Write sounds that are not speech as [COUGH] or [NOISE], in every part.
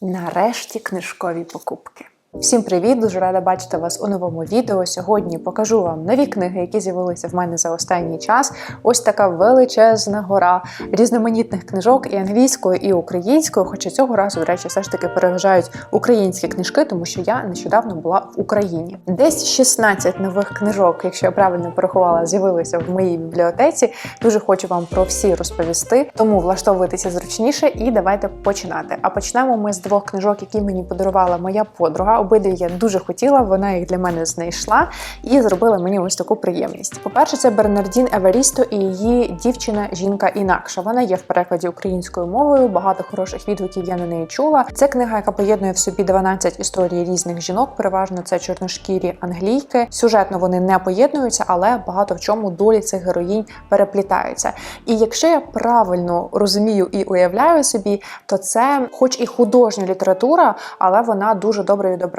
Нарешті книжкові покупки. Всім привіт! Дуже рада бачити вас у новому відео. Сьогодні покажу вам нові книги, які з'явилися в мене за останній час. Ось така величезна гора різноманітних книжок і англійською, і українською. Хоча цього разу, до речі, все ж таки переважають українські книжки, тому що я нещодавно була в Україні. Десь 16 нових книжок, якщо я правильно порахувала, з'явилися в моїй бібліотеці. Дуже хочу вам про всі розповісти. Тому влаштовуйтеся зручніше і давайте починати. А почнемо ми з двох книжок, які мені подарувала моя подруга. Обидві я дуже хотіла, вона їх для мене знайшла і зробила мені ось таку приємність. По-перше, це Бернардін Еверісто і її дівчина жінка інакша. Вона є в перекладі українською мовою. Багато хороших відгуків я на неї чула. Це книга, яка поєднує в собі 12 історій різних жінок. Переважно це чорношкірі англійки. Сюжетно вони не поєднуються, але багато в чому долі цих героїнь переплітаються. І якщо я правильно розумію і уявляю собі, то це, хоч і художня література, але вона дуже добре відображає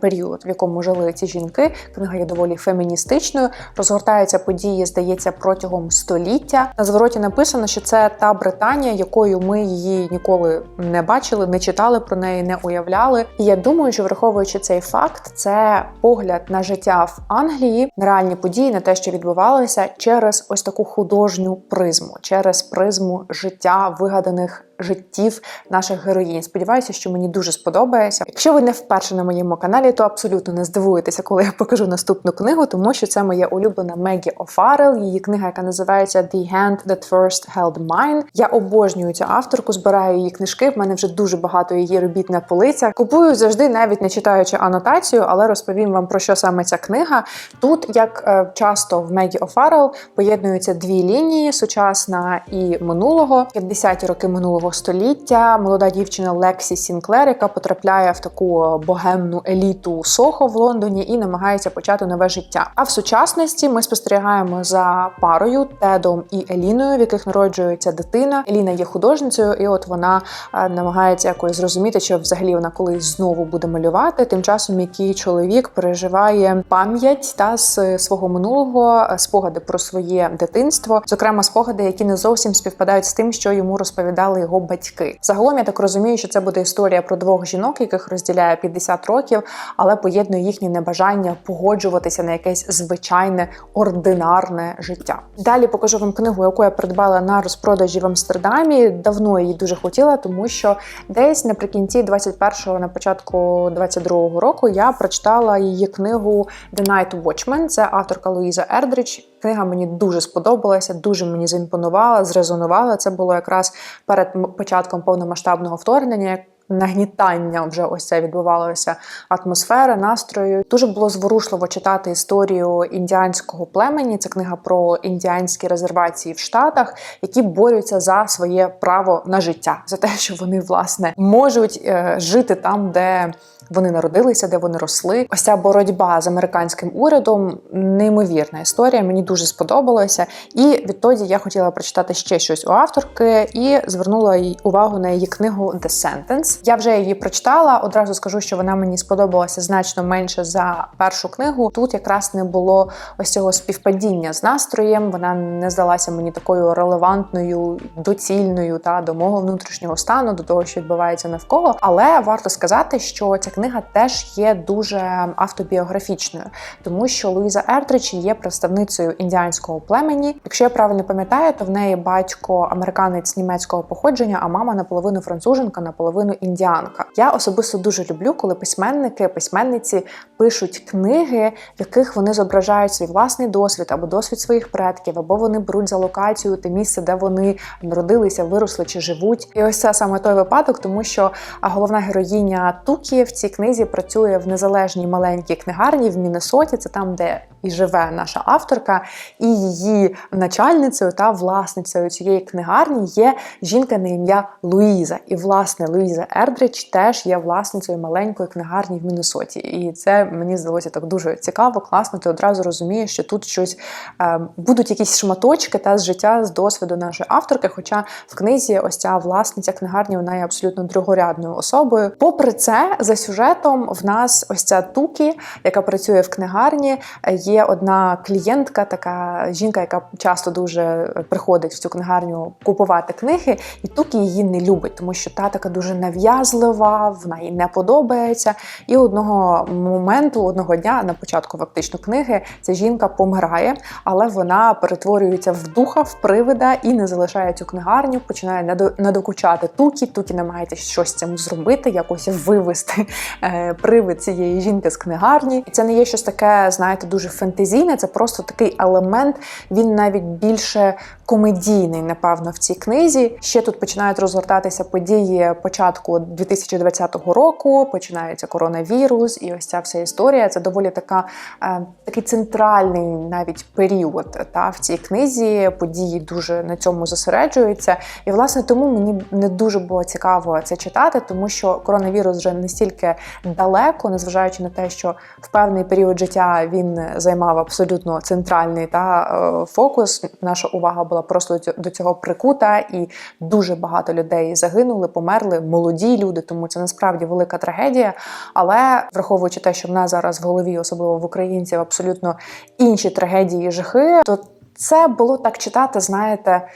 період, в якому жили ці жінки. Книга є доволі феміністичною. Розгортаються події, здається, протягом століття. На звороті написано, що це та Британія, якою ми її ніколи не бачили, не читали про неї, не уявляли. І я думаю, що враховуючи цей факт, це погляд на життя в Англії, на реальні події, на те, що відбувалося, через ось таку художню призму, через призму життя вигаданих життів наших героїнь. Сподіваюся, що мені дуже сподобається. Якщо ви не вперше на моєму каналі, то абсолютно не здивуєтеся, коли я покажу наступну книгу, тому що це моя улюблена Мегі О'Фаррелл, її книга, яка називається The Hand That First Held Mine. Я обожнюю цю авторку, збираю її книжки. В мене вже дуже багато її робіт на полицях. Купую завжди, навіть не читаючи анотацію, але розповім вам про що саме ця книга. Тут, як е, часто в Мегі О'Фаррелл, поєднуються дві лінії: сучасна і минулого, 50-ті роки минулого століття. Молода дівчина Лексі Сінклер, яка потрапляє в таку богемну еліту Сохо в Лондоні і намагається почати нове життя. А в сучасності ми спостерігаємо за парою Тедом і Еліною, в яких народжується дитина. Еліна є художницею, і от вона е, намагається якось зрозуміти, що взагалі вона колись знову буде малювати. Тим часом, який чоловік переживає пам'ять та з свого минулого е, спогади про своє дитинство, зокрема спогади, які не зовсім співпадають з тим, що йому розповідали його батьки. Загалом я так розумію, що це буде історія про двох жінок, яких розділяє 50 років, але поєднує їхнє небажання погоджуватися на якесь звичайне ординарне життя. Далі покажу вам книгу, яку я придбала на розпродажі в Амстердамі. Давно її дуже хотіла, тому що десь наприкінці 21-го, на початку 22-го року я прочитала її книгу The Night Watchman. Це авторка Луїза Ердрич. Книга мені дуже сподобалася, дуже мені заімпонувала, зрезонувала. Це було якраз перед початком повномасштабного вторгнення. Нагнітання вже ось це відбувалося атмосфери, настрою. Дуже було зворушливо читати історію індіанського племені. Це книга про індіанські резервації в Штатах, які борються за своє право на життя, за те, що вони власне можуть е, жити там, де вони народилися, де вони росли. Ось ця боротьба з американським урядом неймовірна історія. Мені дуже сподобалося. І відтоді я хотіла прочитати ще щось у авторки і звернула увагу на її книгу The Sentence. Я вже її прочитала. Одразу скажу, що вона мені сподобалася значно менше за першу книгу. Тут якраз не було ось цього співпадіння з настроєм. Вона не здалася мені такою релевантною, доцільною та до мого внутрішнього стану, до того, що відбувається навколо. Але варто сказати, що ця книга теж є дуже автобіографічною, тому що Луїза Ертрич є представницею індіанського племені. Якщо я правильно пам'ятаю, то в неї батько американець німецького походження, а мама наполовину француженка, наполовину індіанка. Я особисто дуже люблю, коли письменники, письменниці пишуть книги, в яких вони зображають свій власний досвід або досвід своїх предків, або вони беруть за локацію те місце, де вони народилися, виросли чи живуть. І ось це саме той випадок, тому що головна героїня Тукі в цій книзі працює в незалежній маленькій книгарні в Міннесоті. Це там, де і живе наша авторка, і її начальницею та власницею цієї книгарні є жінка на ім'я Луїза. І власне Луїза Ердрич теж є власницею маленької книгарні в Міннесоті. І це мені здалося так дуже цікаво, класно. Ти одразу розумієш, що тут щось е, будуть якісь шматочки та з життя з досвіду нашої авторки. Хоча в книзі ось ця власниця книгарні вона є абсолютно другорядною особою. Попри це, за сюжетом в нас ось ця Тукі, яка працює в книгарні, є є одна клієнтка, така жінка, яка часто дуже приходить в цю книгарню купувати книги, і Тукі її не любить, тому що та така дуже нав'язлива, вона їй не подобається. І одного моменту, одного дня, на початку фактично книги, ця жінка помирає, але вона перетворюється в духа, в привида і не залишає цю книгарню, починає надо- надокучати Тукі. Тукі намагається щось з цим зробити, якось вивести е, привид цієї жінки з книгарні. І це не є щось таке, знаєте, дуже фентезійне. Це просто такий елемент. Він навіть більше комедійний, напевно, в цій книзі. Ще тут починають розгортатися події початку 2020 року. Починається коронавірус, і ось ця вся історія. Це доволі така е, такий центральний навіть період та в цій книзі. Події дуже на цьому зосереджуються. І власне тому мені не дуже було цікаво це читати, тому що коронавірус вже настільки далеко, незважаючи на те, що в певний період життя він займав абсолютно центральний та е, фокус. Наша увага була просто до цього- прикута, і дуже багато людей загинули, померли, молоді люди, тому це насправді велика трагедія. Але враховуючи те, що в нас зараз в голові, особливо в українців, абсолютно інші трагедії жахи, то це було так читати, знаєте,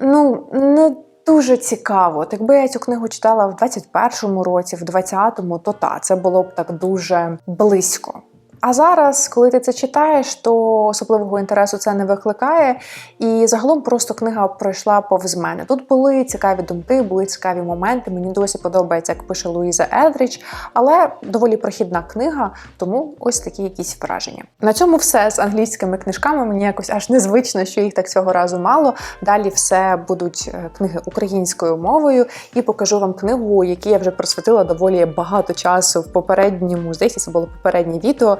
ну не дуже цікаво. От якби я цю книгу читала в 21-му році, в 20-му, то та це було б так дуже близько. А зараз, коли ти це читаєш, то особливого інтересу це не викликає. І загалом просто книга пройшла повз мене. Тут були цікаві думки, були цікаві моменти. Мені досі подобається, як пише Луїза Едріч, але доволі прохідна книга, тому ось такі якісь враження. На цьому все з англійськими книжками. Мені якось аж незвично, що їх так цього разу мало. Далі все будуть е, книги українською мовою, і покажу вам книгу, якій я вже присвятила доволі багато часу в попередньому. Здається, це було попереднє відео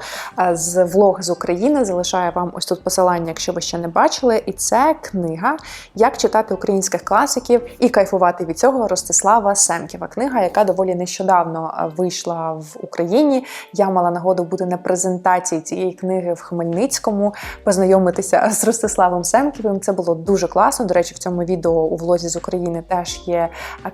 з влог з України. Залишаю вам ось тут посилання, якщо ви ще не бачили. І це книга Як читати українських класиків і кайфувати від цього Ростислава Семківа. Книга, яка доволі нещодавно е, вийшла в Україні. Я мала нагоду бути на презентації цієї книги в Хмельницькому, познайомитися з Ростиславом Семківим. Це було дуже класно. До речі, в цьому відео у влозі з України теж є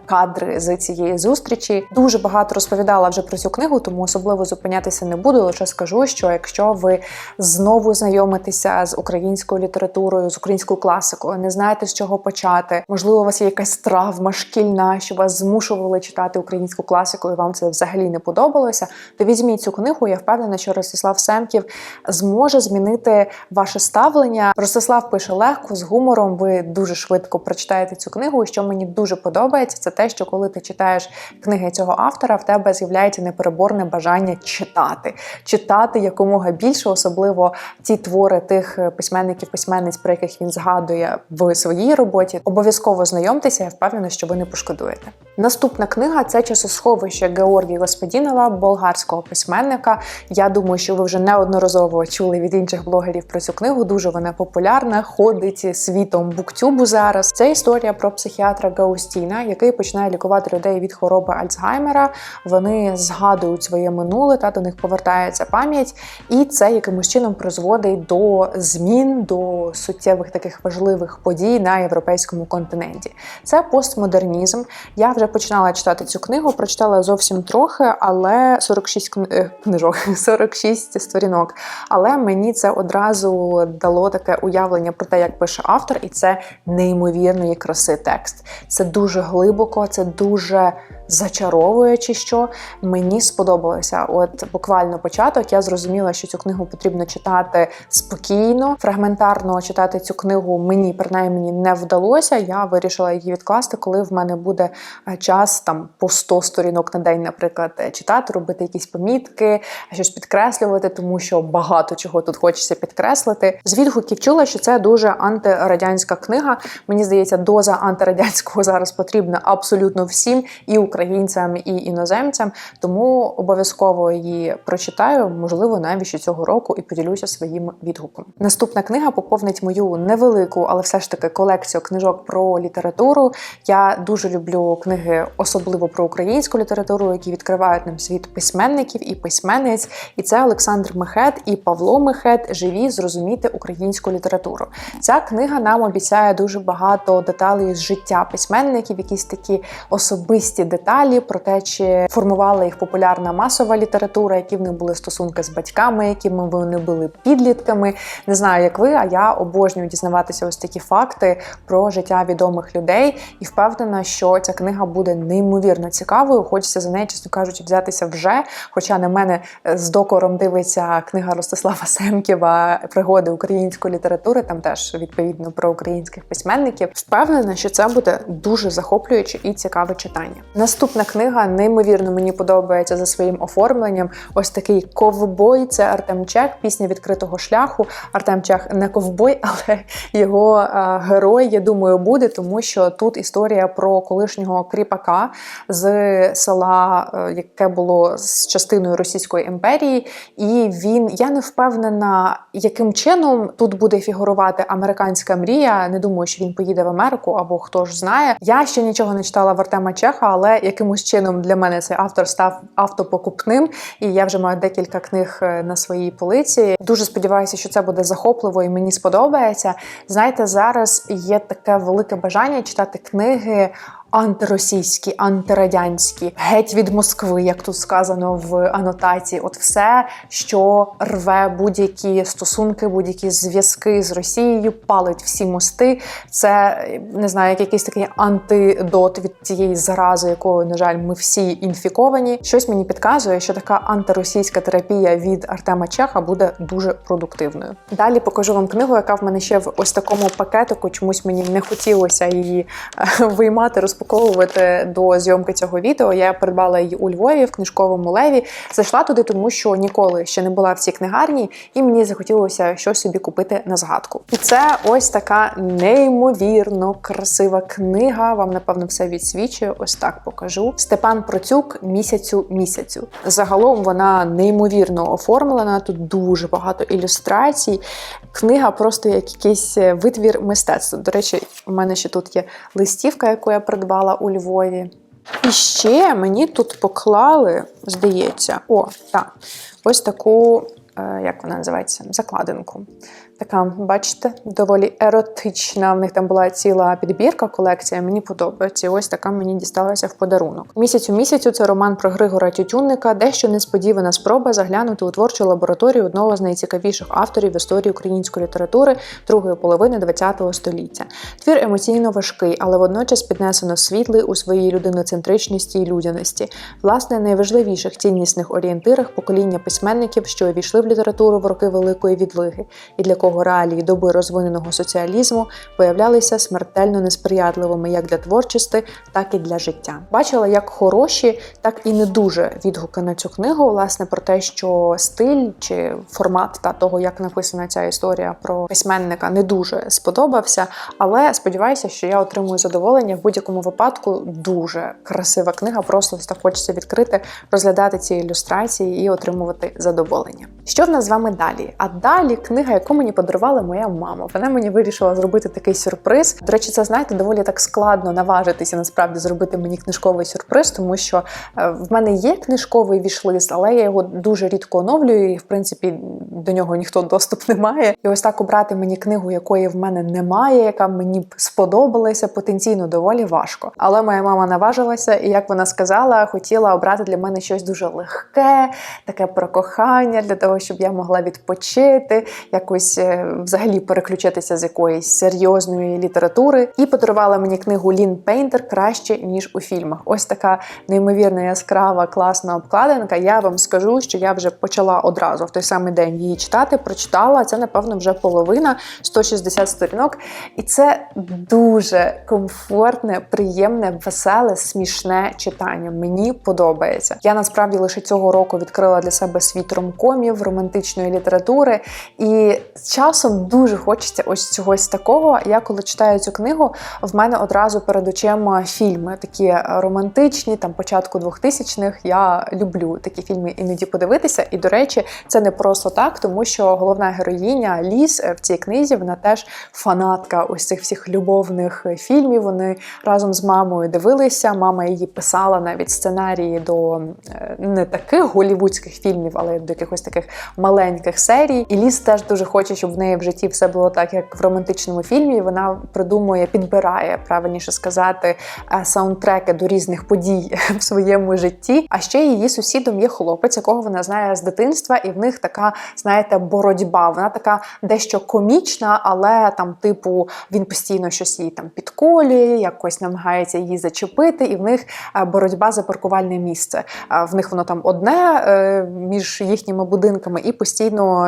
кадри з цієї зустрічі. Дуже багато розповідала вже про цю книгу, тому особливо зупинятися не буду. Лише скажу, що якщо ви знову знайомитеся з українською літературою, з українською класикою, не знаєте з чого почати. Можливо, у вас є якась травма шкільна, що вас змушували читати українську класику, і вам це взагалі не подобалося. То візьміть цю книгу. Я впевнена, що Ростислав Семків зможе змінити ваше ставлення. Ростислав пише легко з гумором. Ви дуже швидко прочитаєте цю книгу. І що мені дуже подобається, це те, що коли ти читаєш книги цього автора, в тебе з'являється непереборне бажання читати, читати якомога більше, особливо ті твори тих письменників, письменниць, про яких він згадує в своїй роботі. Обов'язково знайомтеся. Я впевнена, що ви не пошкодуєте. Наступна книга це часосховище Георгія Господінова, болгарського письменника. Я думаю, що ви вже неодноразово чули від інших блогерів про цю книгу. Дуже вона популярна, ходить світом буктюбу зараз. Це історія про психіатра Гаустіна, який починає лікувати людей від хвороби Альцгеймера. Вони згадують своє минуле та до них повертається пам'ять, і це якимось чином призводить до змін, до суттєвих таких важливих подій на європейському континенті. Це постмодернізм. Я вже починала читати цю книгу, прочитала зовсім трохи, але 46 кни- е, книжок, [LAUGHS] 46 сторінок. Але мені це одразу дало таке уявлення про те, як пише автор, і це неймовірної краси текст. Це дуже глибоко, це дуже зачаровує, чи що мені сподобалося. От буквально початок я зрозуміла, що цю книгу потрібно читати спокійно. Фрагментарно читати цю книгу мені принаймні не вдалося. Я вирішила її відкласти, коли в мене буде е, час там по 100 сторінок на день, наприклад, е, читати, робити якісь помітки, щось підкреслювати, тому що багато чого тут хочеться підкреслити. З відгуків чула, що це дуже антирадянська книга. Мені здається, доза антирадянського [LAUGHS] зараз потрібна абсолютно всім, і українцям, і іноземцям. Тому обов'язково її прочитаю, можливо, навіть ще цього року і поділюся своїм відгуком. Наступна книга поповнить мою невелику, але все ж таки колекцію книжок про літературу. Я дуже люблю книги, особливо про українську літературу, які відкривають нам світ письменників і письменниць. І це Олександр Мехет і Павло Мехет живі зрозуміти українську літературу. Ця книга нам обіцяє дуже багато деталей з життя письменників, якісь такі особисті деталі деталі про те, чи формувала їх популярна масова література, які в них були стосунки з батьками, якими вони були підлітками. Не знаю, як ви, а я обожнюю дізнаватися ось такі факти про життя відомих людей і впевнена, що ця книга буде неймовірно цікавою. Хочеться за неї, чесно кажучи, взятися вже. Хоча на мене з докором дивиться книга Ростислава Семківа Пригоди української літератури. Там теж відповідно про українських письменників. Впевнена, що це буде дуже захоплююче і цікаве читання. Наступна книга неймовірно мені подобається за своїм оформленням. Ось такий ковбой. Це Артем Чех, пісня відкритого шляху. Артем Чех не ковбой, [LAUGHS] але його герой, я думаю, буде, тому що тут історія про колишнього кріпака з села, е, яке було з частиною Російської імперії, і він я не впевнена, яким чином тут буде фігурувати американська мрія. Не думаю, що він поїде в Америку або хто ж знає. Я ще нічого не читала в Артема Чеха, але якимось чином для мене цей автор став автопокупним, і я вже маю декілька книг е, на своїй полиці. Дуже сподіваюся, що це буде захопливо і мені сподобається. Знаєте, зараз є таке велике бажання читати книги антиросійські, антирадянські, геть від Москви, як тут сказано в анотації. От все, що рве будь-які стосунки, будь-які зв'язки з Росією, палить всі мости. Це не знаю, як якийсь такий антидот від цієї зарази, якою, на жаль, ми всі інфіковані. Щось мені підказує, що така антиросійська терапія від Артема Чеха буде дуже продуктивною. Далі покажу вам книгу, яка в мене ще в ось такому пакетику. Чомусь мені не хотілося її е, виймати, розпаковувати до зйомки цього відео. Я придбала її у Львові в книжковому леві. Зайшла туди, тому що ніколи ще не була в цій книгарні, і мені захотілося щось собі купити на згадку. І це ось така неймовірно красива книга. Вам напевно все відсвічує. Ось так покажу. Степан Процюк місяцю місяцю. Загалом вона неймовірно оформлена. Тут дуже багато ілюстрацій. Книга просто як якийсь витвір мистецтва. До речі, у мене ще тут є листівка, яку я придбала у Львові. І ще мені тут поклали, здається, о, так, ось таку, е, як вона називається, закладинку. Така, бачите, доволі еротична. В них там була ціла підбірка, колекція. Мені подобається. Ось така мені дісталася в подарунок. Місяць у місяцю це роман про Григора Тютюнника, дещо несподівана спроба заглянути у творчу лабораторію одного з найцікавіших авторів в історії української літератури другої половини ХХ століття. Твір емоційно важкий, але водночас піднесено світлий у своїй людиноцентричності і людяності. Власне, найважливіших ціннісних орієнтирах покоління письменників, що увійшли в літературу в роки великої відлиги, і для якого реалії доби розвиненого соціалізму виявлялися смертельно несприятливими як для творчості, так і для життя. Бачила як хороші, так і не дуже відгуки на цю книгу, власне, про те, що стиль чи формат та того, як написана ця історія про письменника, не дуже сподобався. Але сподіваюся, що я отримую задоволення в будь-якому випадку. Дуже красива книга. Просто хочеться відкрити, розглядати ці ілюстрації і отримувати задоволення. Що в нас з вами далі? А далі книга, яку мені подарувала моя мама. Вона мені вирішила зробити такий сюрприз. До речі, це знаєте, доволі так складно наважитися насправді зробити мені книжковий сюрприз, тому що е, в мене є книжковий вішлист, але я його дуже рідко оновлюю, і в принципі до нього ніхто [LAUGHS] доступ не має. І ось так обрати мені книгу, якої в мене немає, яка мені б сподобалася, потенційно доволі важко. Але моя мама наважилася, і як вона сказала, хотіла обрати для мене щось дуже легке, таке про кохання, для того, щоб я могла відпочити, якось взагалі переключитися з якоїсь серйозної літератури. І подарувала мені книгу Лін Пейнтер краще ніж у фільмах. Ось така неймовірно яскрава, класна обкладинка. Я вам скажу, що я вже почала одразу в той самий день її читати. Прочитала це, напевно, вже половина 160 сторінок. І це дуже комфортне, приємне, веселе, смішне читання. Мені подобається. Я насправді лише цього року відкрила для себе світ ромкомів, романтичної літератури. І часом дуже хочеться ось чогось такого. Я коли читаю цю книгу, в мене одразу перед очима фільми такі романтичні, там початку 2000-х. Я люблю такі фільми іноді подивитися. І, до речі, це не просто так, тому що головна героїня Ліс в цій книзі вона теж фанатка ось цих всіх любовних фільмів. Вони разом з мамою дивилися. Мама її писала навіть сценарії до е, не таких голівудських фільмів, але до якихось таких маленьких серій. І Ліс теж дуже хоче, щоб в неї в житті все було так, як в романтичному фільмі. Вона придумує, підбирає правильніше сказати е, саундтреки до різних подій [LAUGHS] в своєму житті. А ще її сусідом є хлопець, якого вона знає з дитинства, і в них така, знаєте, боротьба. Вона така дещо комічна, але там, типу, він постійно щось їй там підколює, якось намагається її зачепити, і в них е, боротьба за паркувальне місце. В них воно там одне е, між їхніми будинками, і постійно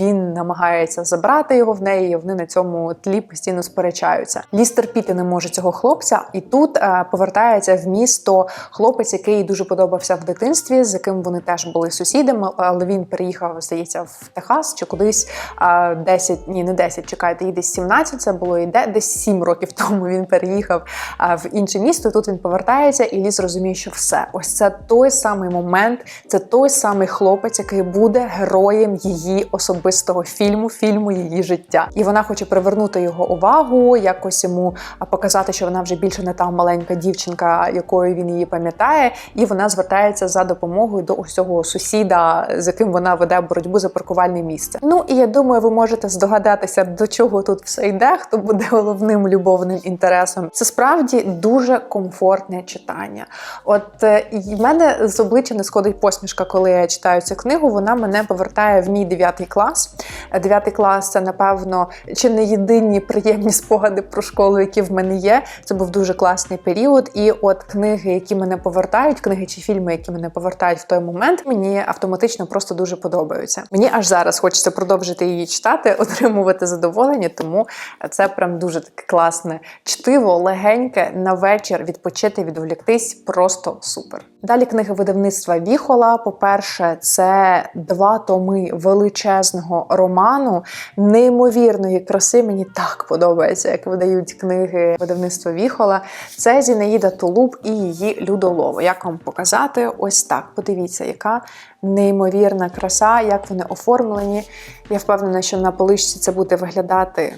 він намагається забрати його в неї. і Вони на цьому тлі постійно сперечаються. Ліс терпіти не може цього хлопця, і тут е, повертається в місто хлопець, який їй дуже подобався в дитинстві, з яким вони теж були сусідами, але він переїхав, здається, в Техас чи кудись е, 10, ні, не 10, чекайте, їй десь 17 це було і де десь 7 років тому він переїхав е, в інше місто. Тут він повертається, і ліс розуміє, що все, ось це той самий момент, це той самий хлопець, який буде героєм її особистого фільму, фільму її життя. І вона хоче привернути його увагу, якось йому показати, що вона вже більше не та маленька дівчинка, якою він її пам'ятає, і вона звертається за допомогою до ось цього сусіда, з яким вона веде боротьбу за паркувальне місце. Ну і я думаю, ви можете здогадатися, до чого тут все йде, хто буде головним любовним інтересом. Це справді дуже комфортне читання. От е, і в мене з обличчя не сходить посмішка, коли я читаю цю книгу. Вона мене повертає в мій дев'ятий клас. Е, Дев'ятий клас це, напевно, чи не єдині приємні спогади про школу, які в мене є. Це був дуже класний період. І от книги, які мене повертають, книги чи фільми, які мене повертають в той момент, мені автоматично просто дуже подобаються. Мені аж зараз хочеться продовжити її читати, [LAUGHS] отримувати задоволення, тому це прям дуже таке класне чтиво, легеньке на вечір відпочити, відволіктись. Просто супер. Далі книги видавництва Віхола. По-перше, це два томи величезного роману, неймовірної краси. Мені так подобається, як видають книги видавництва Віхола. Це Зінаїда Тулуб і її Людолово. Як вам показати? Ось так. Подивіться, яка неймовірна краса, як вони оформлені. Я впевнена, що на поличці це буде виглядати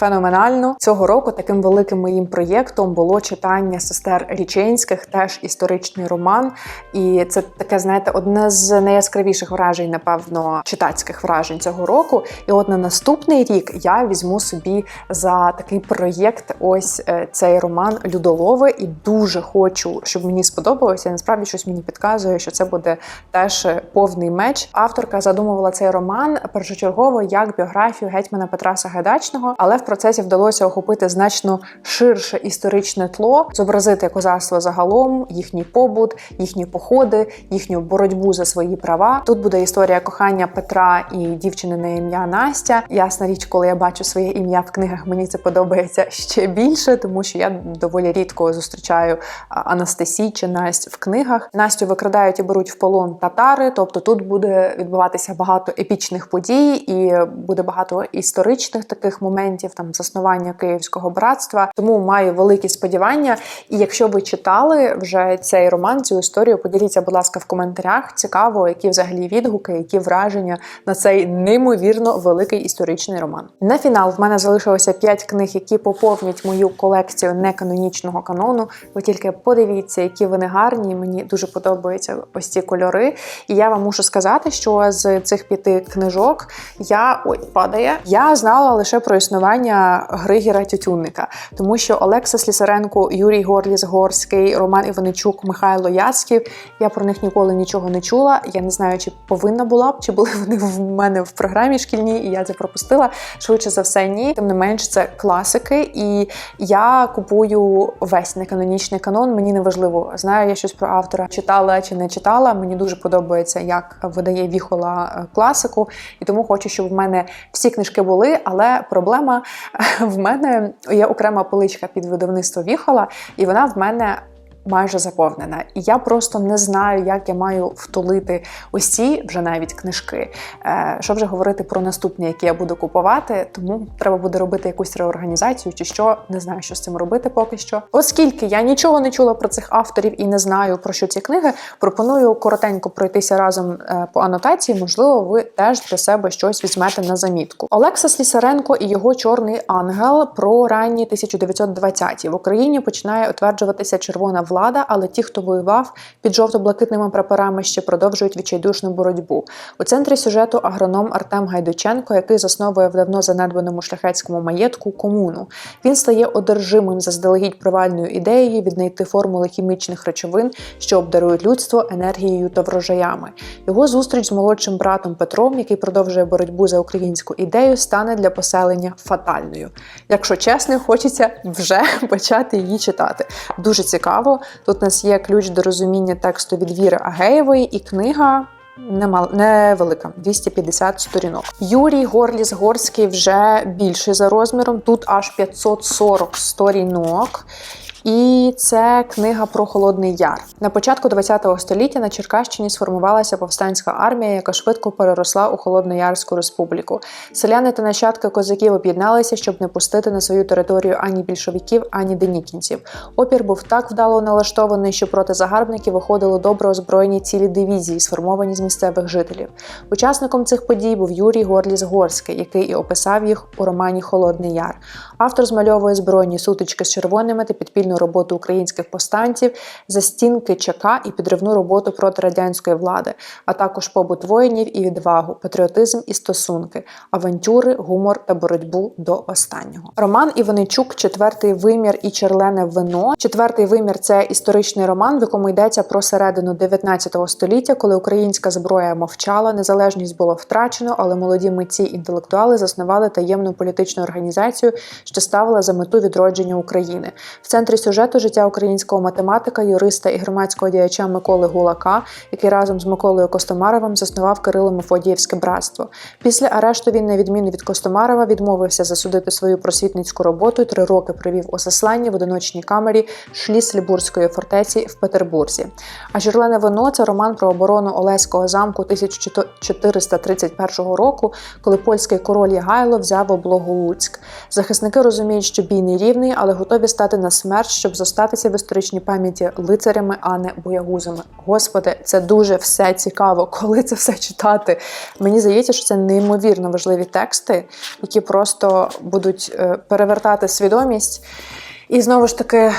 феноменально. Цього року таким великим моїм проєктом було читання сестер Річенських, теж історичний роман. І це таке, знаєте, одне з найяскравіших вражень, напевно, читацьких вражень цього року. І от на наступний рік я візьму собі за такий проєкт ось е, цей роман Людолови, і дуже хочу, щоб мені сподобалося. Насправді щось мені підказує, що це буде теж повний меч. Авторка задумувала цей роман першочергово як біографію гетьмана Петра Сагайдачного, але в процесі вдалося охопити значно ширше історичне тло, зобразити козацтво загалом, їхній побут, їхні походи, їхню боротьбу за свої права. Тут буде історія кохання Петра і дівчини на ім'я Настя. Ясна річ, коли я бачу своє ім'я в книгах, мені це подобається ще більше, тому що я доволі рідко зустрічаю Анастасій чи Настя в книгах. Настю викрадають і беруть в полон татари, тобто тут буде відбуватися багато епічних подій, і буде багато історичних таких моментів, там заснування Київського братства. Тому маю великі сподівання. І якщо ви читали вже цей роман, цю історію, поділіться, будь ласка, в коментарях. Цікаво, які взагалі відгуки, які враження на цей неймовірно великий історичний роман. На фінал в мене залишилося 5 книг, які поповнять мою колекцію неканонічного канону. Ви тільки подивіться, які вони гарні. Мені дуже подобаються ось ці кольори. І я вам мушу сказати, що з цих п'яти книжок я ой, падає. Я знала лише про існування Григіра Тютюнника, тому що Олекса Слісаренко, Юрій Горліс Горський, Роман Іваничук, Михайло Яцьків. Я про них ніколи нічого не чула. Я не знаю, чи повинна була б, чи були вони в мене в програмі шкільній, і я це пропустила. Швидше за все, ні. Тим не менш, це класики, і я купую весь неканонічний канон. Мені не важливо, знаю я щось про автора, читала чи не читала. Мені дуже подобається, як видає віхола е, класику, і тому хочу, щоб в мене всі книжки були. Але проблема [LAUGHS] в мене є окрема поличка під видавництво віхола, і вона в мене. Майже заповнена, і я просто не знаю, як я маю втулити ці вже навіть книжки. Е, Що вже говорити про наступні, які я буду купувати, тому треба буде робити якусь реорганізацію, чи що не знаю, що з цим робити поки що. Оскільки я нічого не чула про цих авторів і не знаю про що ці книги, пропоную коротенько пройтися разом е, по анотації. Можливо, ви теж для себе щось візьмете на замітку. Олекса Слісаренко і його чорний ангел про ранні 1920-ті. в Україні починає утверджуватися червона влада, але ті, хто воював під жовто-блакитними прапорами, ще продовжують відчайдушну боротьбу. У центрі сюжету агроном Артем Гайдученко, який засновує в давно занедбаному шляхетському маєтку комуну. Він стає одержимим заздалегідь провальною ідеєю віднайти формули хімічних речовин, що обдарують людство енергією та врожаями. Його зустріч з молодшим братом Петром, який продовжує боротьбу за українську ідею, стане для поселення фатальною. Якщо чесно, хочеться вже [LAUGHS] почати її читати. Дуже цікаво. Тут у нас є ключ до розуміння тексту від Віри Агеєвої і книга. Немал невелика 250 сторінок. Юрій Горліс Горський вже більший за розміром. Тут аж 540 сторінок. І це книга про Холодний Яр. На початку ХХ століття на Черкащині сформувалася повстанська армія, яка швидко переросла у Холодноярську республіку. Селяни та нащадки козаків об'єдналися, щоб не пустити на свою територію ані більшовиків, ані денікінців. Опір був так вдало налаштований, що проти загарбників виходили добре озброєні цілі дивізії, сформовані з місцевих жителів. Учасником цих подій був Юрій Горліс Горський, який і описав їх у романі Холодний Яр. Автор змальовує збройні сутички з червоними та підпільну роботу українських повстанців, застінки ЧК і підривну роботу проти радянської влади, а також побут воїнів і відвагу, патріотизм і стосунки, авантюри, гумор та боротьбу до останнього. Роман Іваничук, четвертий вимір і черлене вино. Четвертий вимір це історичний роман, в якому йдеться про середину 19 століття, коли українська зброя мовчала, незалежність було втрачено, але молоді митці інтелектуали заснували таємну політичну організацію, що ставила за мету відродження України. В центрі сюжету життя українського математика, юриста і громадського діяча Миколи Гулака, який разом з Миколою Костомаровим заснував Кирило Мефодіївське братство. Після арешту він, на відміну від Костомарова, відмовився засудити свою просвітницьку роботу і три роки провів у засланні в одиночній камері Шліслібурзької фортеці в Петербурзі. А «Жирлене вино це роман про оборону Олеського замку 1431 року, коли польський король Ягайло взяв облогу Луцьк. Захисники розуміють, що бій не рівний, але готові стати на смерть, щоб зостатися в історичній пам'яті лицарями, а не боягузами. Господи, це дуже все цікаво, [LAUGHS] коли це все читати. Мені здається, що це неймовірно важливі тексти, які просто будуть е, перевертати свідомість. І знову ж таки е,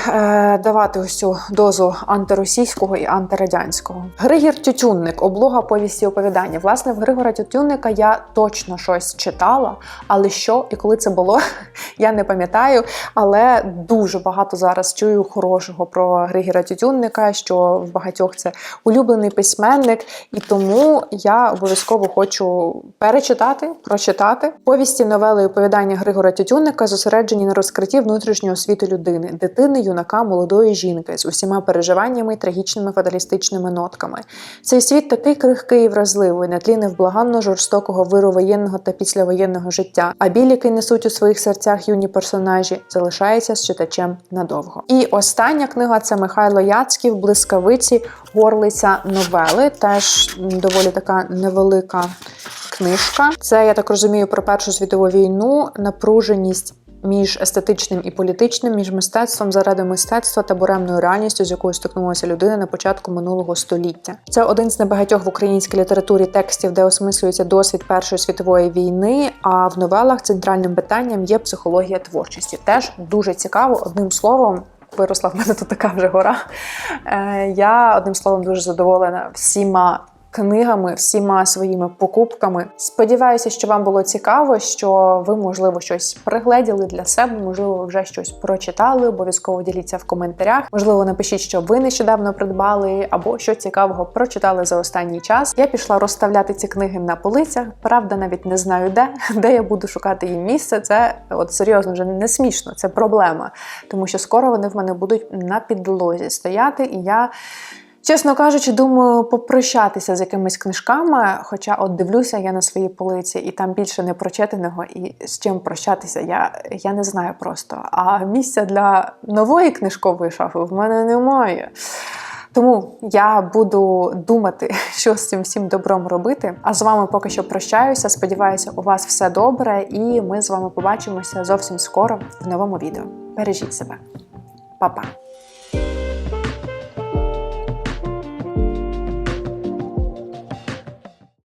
давати ось цю дозу антиросійського і антирадянського. Григір Тютюнник, облога повісті оповідання. Власне, в Григора Тютюнника я точно щось читала, але що і коли це було, [LAUGHS] я не пам'ятаю. Але дуже багато зараз чую хорошого про Григора Тютюнника, що в багатьох це улюблений письменник, і тому я обов'язково хочу перечитати, прочитати повісті новели і оповідання Григора Тютюнника, зосереджені на розкритті внутрішнього світу людини людини, дитини, юнака, молодої жінки з усіма переживаннями і трагічними фаталістичними нотками. Цей світ такий крихкий і вразливий, на тлі невблаганно жорстокого виру воєнного та післявоєнного життя. А біль, який несуть у своїх серцях юні персонажі, залишається з читачем надовго. І остання книга це Михайло Яцький в блискавиці горлиця новели. Теж доволі така невелика книжка. Це я так розумію про Першу світову війну, напруженість між естетичним і політичним, між мистецтвом заради мистецтва та буремною реальністю, з якою стикнулася людина на початку минулого століття. Це один з небагатьох в українській літературі текстів, де осмислюється досвід Першої світової війни. А в новелах центральним питанням є психологія творчості. Теж дуже цікаво, одним словом. Виросла в мене тут така вже гора. Е, Я одним словом дуже задоволена всіма книгами, всіма своїми покупками. Сподіваюся, що вам було цікаво, що ви, можливо, щось пригледіли для себе, можливо, вже щось прочитали. Обов'язково діліться в коментарях. Можливо, напишіть, що ви нещодавно придбали, або що цікавого прочитали за останній час. Я пішла розставляти ці книги на полицях. Правда, навіть не знаю, де [LAUGHS] де я буду шукати їм місце. Це от серйозно вже не смішно, це проблема, тому що скоро вони в мене будуть на підлозі стояти, і я. Чесно кажучи, думаю попрощатися з якимись книжками, хоча от дивлюся я на свої полиці, і там більше не прочитаного, і з чим прощатися, я я не знаю просто. А місця для нової книжкової шафи в мене немає. Тому я буду думати, [LAUGHS] що з цим всім добром робити. А з вами поки що прощаюся. Сподіваюся, у вас все добре, і ми з вами побачимося зовсім скоро в новому відео. Бережіть себе, Па-па!